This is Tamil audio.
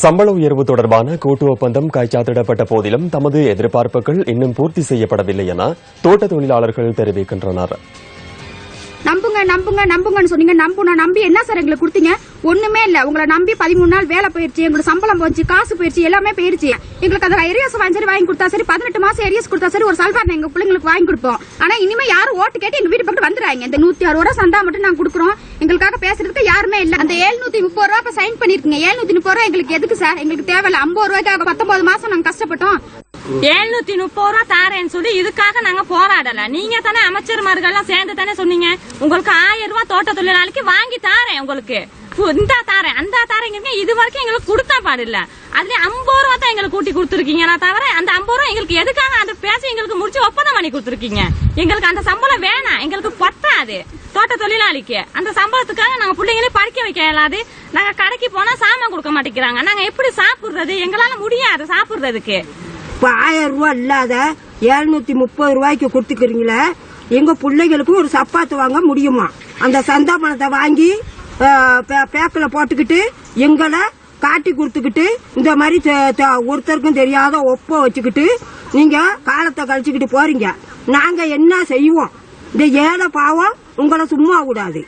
சம்பள உயர்வு தொடர்பான கூட்டு ஒப்பந்தம் கைச்சாத்திடப்பட்ட போதிலும் தமது எதிர்பார்ப்புகள் இன்னும் பூர்த்தி செய்யப்படவில்லை என தோட்ட தொழிலாளர்கள் தெரிவிக்கின்றனர். நம்புங்க நம்புங்க நம்புங்கன்னு சொன்னீங்க. நம்புனா நம்பி என்ன சார் எங்களுக்கு கொடுத்தீங்க? ஒண்ணுமே இல்ல. உங்களை நம்பி பதிமூணு நாள் வேலை போயிருச்சு எங்களுக்கு சம்பளம் போச்சு காசு போயிருச்சு எல்லாமே போயிருச்சு. எங்களுக்கு அந்த எரியஸ் வாங்கி சரி வாங்கி கொடுத்தா சரி பதினெட்டு மாசம் எரியஸ் கொடுத்தா சரி ஒரு சல்வார் எங்க பிள்ளைங்களுக்கு வாங்கி கொடுப்போம். ஆனா இனிமே யாரும் ஓட்டு கேட்டு எங்க வீட்டு பக்கம் வந்துடுறாங்க இந்த நூத்தி அறுபது ரூபா சந்தா மட்டும் நாங்க கொடுக்குறோம். எங்களுக்காக பேசுறது யாருமே இல்ல. அந்த எழுநூத்தி முப்பது ரூபா இப்ப சைன் பண்ணிருக்கீங்க. எழுநூத்தி முப்பது ரூபா எங்களுக்கு எதுக்கு சார் எங்களுக்கு தேவையில்ல. ஐம்பது ரூபாய்க்காக பத்தொன்பது மாசம் நாங்க கஷ்டப்பட்டோம். எழுநூத்தி முப்பது ரூபா தாரேன்னு சொல்லி இதுக்காக நாங்க போராடல. நீங்க தானே அமைச்சர்மார்கள்லாம் சேர்ந்து தானே சொன்னீங்க. உங்களுக்கு ஆயிரம் ரூபாய் தோட்ட தொழிலாளிக்கு வாங்கி தாரேன் உங்களுக்கு. இந்த தாரேன் அந்த தாரேங்க இது வரைக்கும் எங்களுக்கு கொடுத்தா பாடில்ல அதுல ஐம்பது ரூபா தான் எங்களுக்கு கூட்டி கொடுத்துருக்கீங்களா தவிர அந்த ஐம்பது ரூபா எங்களுக்கு எதுக்காக அந்த பேசி எங்களுக்கு முடிச்சு ஒப்பந்தம் பண்ணி கொடுத்துருக்கீங்க? எங்களுக்கு அந்த சம்பளம் வேணாம். எங்களுக்கு பத்தாது தோட்ட தொழிலாளிக்கு. அந்த சம்பளத்துக்காக நாங்க பிள்ளைங்களே படிக்க வைக்க இயலாது. நாங்க கடைக்கு போனா சாமான் கொடுக்க மாட்டேங்கிறாங்க. நாங்க எப்படி சாப்பிடுறது? எங்களால முடியாது சாப்பிடுறதுக்கு. இப்போ ஆயிரம் ரூபா இல்லாத எழுநூத்தி முப்பது ரூபாய்க்கு கொடுத்துக்கிறீங்களே எங்க பிள்ளைகளுக்கும் ஒரு சப்பாத்து வாங்க முடியுமா? அந்த சந்தா பணத்தை வாங்கி பேக்கில் போட்டுக்கிட்டு எங்களை காட்டி கொடுத்துக்கிட்டு இந்த மாதிரி ஒருத்தருக்கும் தெரியாத ஒப்ப வச்சுக்கிட்டு நீங்க காலத்தை கழிச்சுக்கிட்டு போறீங்க. நாங்க என்ன செய்வோம்? இந்த ஏழை பாவம் உங்களை சும்மா கூடாது